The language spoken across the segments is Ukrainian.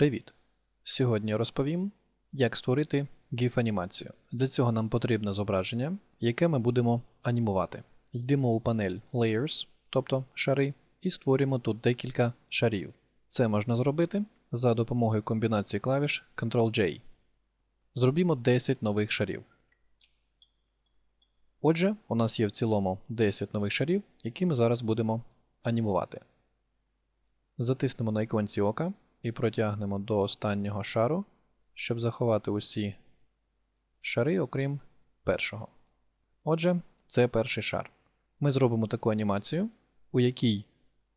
Привіт! Сьогодні розповім, як створити GIF-анімацію. Для цього нам потрібне зображення, яке ми будемо анімувати. Йдемо у панель Layers, тобто шари, і створюємо тут декілька шарів. Це можна зробити за допомогою комбінації клавіш Ctrl-J. Зробімо 10 нових шарів. Отже, у нас є в цілому 10 нових шарів, які ми зараз будемо анімувати. Затиснемо на іконці ока і протягнемо до останнього шару, щоб заховати усі шари, окрім першого. Отже, це перший шар. Ми зробимо таку анімацію, у якій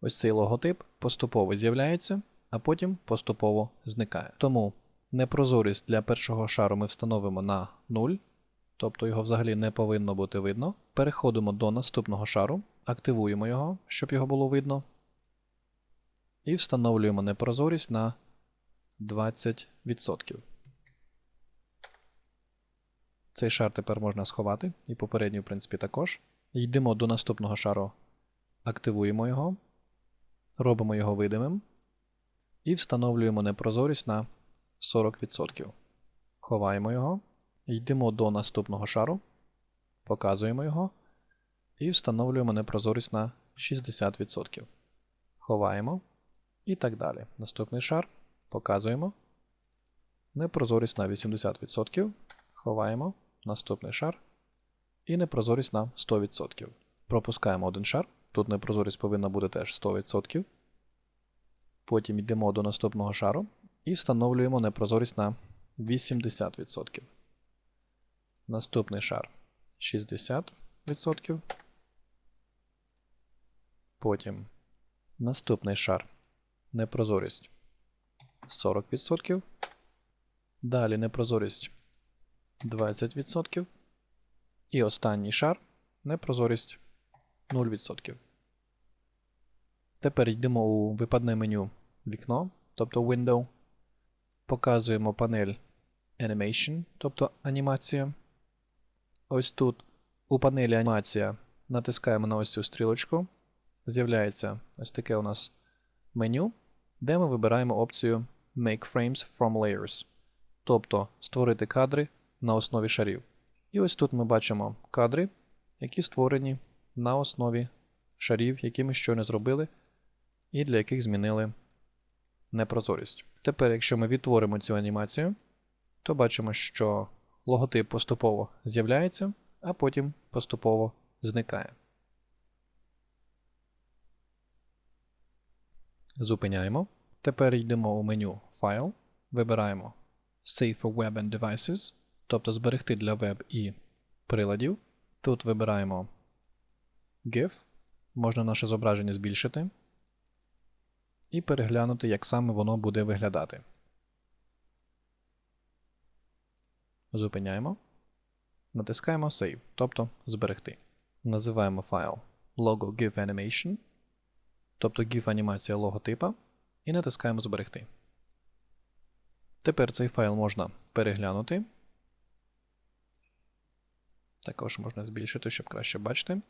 ось цей логотип поступово з'являється, а потім поступово зникає. Тому непрозорість для першого шару ми встановимо на 0, тобто його взагалі не повинно бути видно. Переходимо до наступного шару, активуємо його, щоб його було видно. І встановлюємо непрозорість на 20%. Цей шар тепер можна сховати, і попередній, в принципі, також. Йдемо до наступного шару, активуємо його, робимо його видимим і встановлюємо непрозорість на 40%. Ховаємо його, йдемо до наступного шару, показуємо його і встановлюємо непрозорість на 60%. Ховаємо. І так далі. Наступний шар показуємо. Непрозорість на 80%. Ховаємо. Наступний шар. І непрозорість на 100%. Пропускаємо один шар. Тут непрозорість повинна бути теж 100%. Потім йдемо до наступного шару і встановлюємо непрозорість на 80%. Наступний шар 60%. Потім наступний шар непрозорість 40%. Далі непрозорість 20%. І останній шар непрозорість 0%. Тепер йдемо у випадне меню вікно, тобто Window. Показуємо панель Animation, тобто анімація. Ось тут у панелі анімація натискаємо на ось цю стрілочку. З'являється ось таке у нас меню, де ми вибираємо опцію Make Frames from Layers, тобто створити кадри на основі шарів. І ось тут ми бачимо кадри, які створені на основі шарів, які ми щойно зробили, і для яких змінили непрозорість. Тепер, якщо ми відтворимо цю анімацію, то бачимо, що логотип поступово з'являється, а потім поступово зникає. Зупиняємо. Тепер йдемо у меню Файл, вибираємо Save for Web and Devices, тобто зберегти для веб і приладів. Тут вибираємо GIF, можна наше зображення збільшити і переглянути, як саме воно буде виглядати. Зупиняємо. Натискаємо Save, тобто зберегти. Називаємо файл Logo GIF Animation тобто GIF анімація логотипа, і натискаємо Зберегти. Тепер цей файл можна переглянути. Також можна збільшити, щоб краще бачити.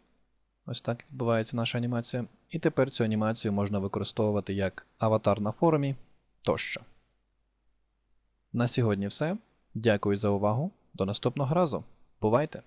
Ось так відбувається наша анімація. І тепер цю анімацію можна використовувати як аватар на форумі тощо. На сьогодні все. Дякую за увагу. До наступного разу. Бувайте!